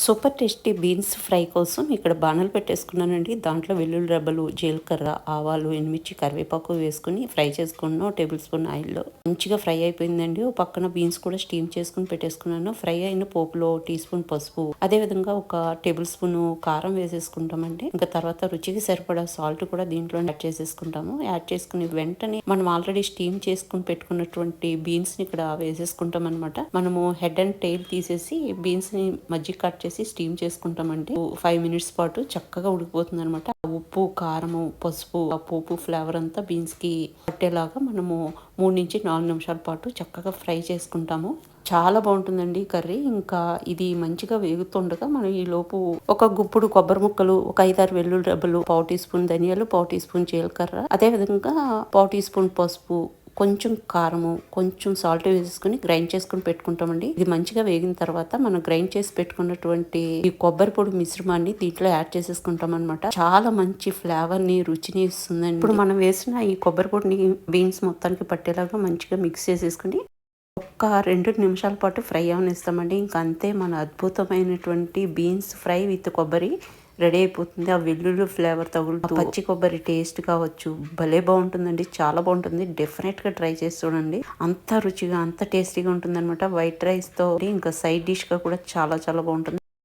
Super tasty beans fry కోసం ఇక్కడ బాణలు పెట్టేసుకున్నానండి. దాంట్లో వెల్లుల్లి రెబ్బలు జీలకర్ర ఆవాలు ఎండుమిర్చి కరివేపాకు వేసుకుని ఫ్రై చేసుకున్నాను. టేబుల్ స్పూన్ ఆయిల్లో. మంచిగా ఫ్రై అయిపోయిందండి. ఓ పక్కన బీన్స్ కూడా స్టీమ్ చేసుకుని పెట్టేసుకున్నాను. ఫ్రై అయిన పోపులో టీ స్పూన్ పసుపు. అదే విధంగా ఒక టేబుల్ స్పూన్ కారం వేసేసుకుంటామండి. ఇంకా తర్వాత రుచికి సరిపడా సాల్ట్ కూడా దీంట్లో యాడ్ చేసేసుకుంటాము. యాడ్ చేసుకుని వెంటనే మనం ఆల్రెడీ స్టీమ్ చేసుకుని పెట్టుకున్నటువంటి బీన్స్ని ఇక్కడ వేసేసుకుంటాం అనమాట మనము హెడ్ అండ్ టైల్ తీసేసి బీన్స్ని మజ్జిగ కట్ చేసి స్టీమ్ చేసుకుంటామంటే ఫైవ్ మినిట్స్ పాటు చక్కగా ఉడికిపోతుంది అనమాట ఉప్పు కారము పసుపు ఆ పోపు ఫ్లేవర్ అంతా బీన్స్కి పట్టేలాగా మనము మూడు నుంచి నాలుగు నిమిషాల పాటు చక్కగా ఫ్రై చేసుకుంటాము. చాలా బాగుంటుందండి కర్రీ. ఇంకా ఇది మంచిగా వేగుతుండగా మనం ఈ లోపు ఒక గుప్పుడు కొబ్బరి ముక్కలు ఒక ఐదారు వెల్లుల్లి డబ్బులు పావు టీ స్పూన్ ధనియాలు పావు టీ స్పూన్ జీలకర్ర అదే విధంగా పావు టీ స్పూన్ పసుపు కొంచెం కారము కొంచెం సాల్ట్ వేసుకుని గ్రైండ్ చేసుకుని పెట్టుకుంటామండి. ఇది మంచిగా వేగిన తర్వాత మనం గ్రైండ్ చేసి పెట్టుకున్నటువంటి ఈ కొబ్బరి పొడి మిశ్రమాన్ని దీంట్లో యాడ్ చేసేసుకుంటాం అనమాట చాలా మంచి ఫ్లేవర్ని రుచిని ఇస్తుందండి. ఇప్పుడు మనం వేసిన ఈ కొబ్బరి పొడిని బీన్స్ మొత్తానికి పట్టేలాగా మంచిగా మిక్స్ చేసేసుకుని ఒక్క రెండు నిమిషాల పాటు ఫ్రై అవనిస్తామండి. ఇంకా అంతే మన అద్భుతమైనటువంటి బీన్స్ ఫ్రై విత్ కొబ్బరి రెడీ అయిపోతుంది. ఆ వెల్లుల్లి ఫ్లేవర్ తగులుతూ పచ్చి కొబ్బరి టేస్ట్ కావచ్చు భలే బాగుంటుందండి. చాలా బాగుంటుంది. డెఫినెట్గా ట్రై చేసి చూడండి. అంత రుచిగా అంత టేస్టీగా ఉంటుందన్నమాట. వైట్ రైస్తో ఇంకా సైడ్ డిష్గా కూడా చాలా చాలా బాగుంటుంది.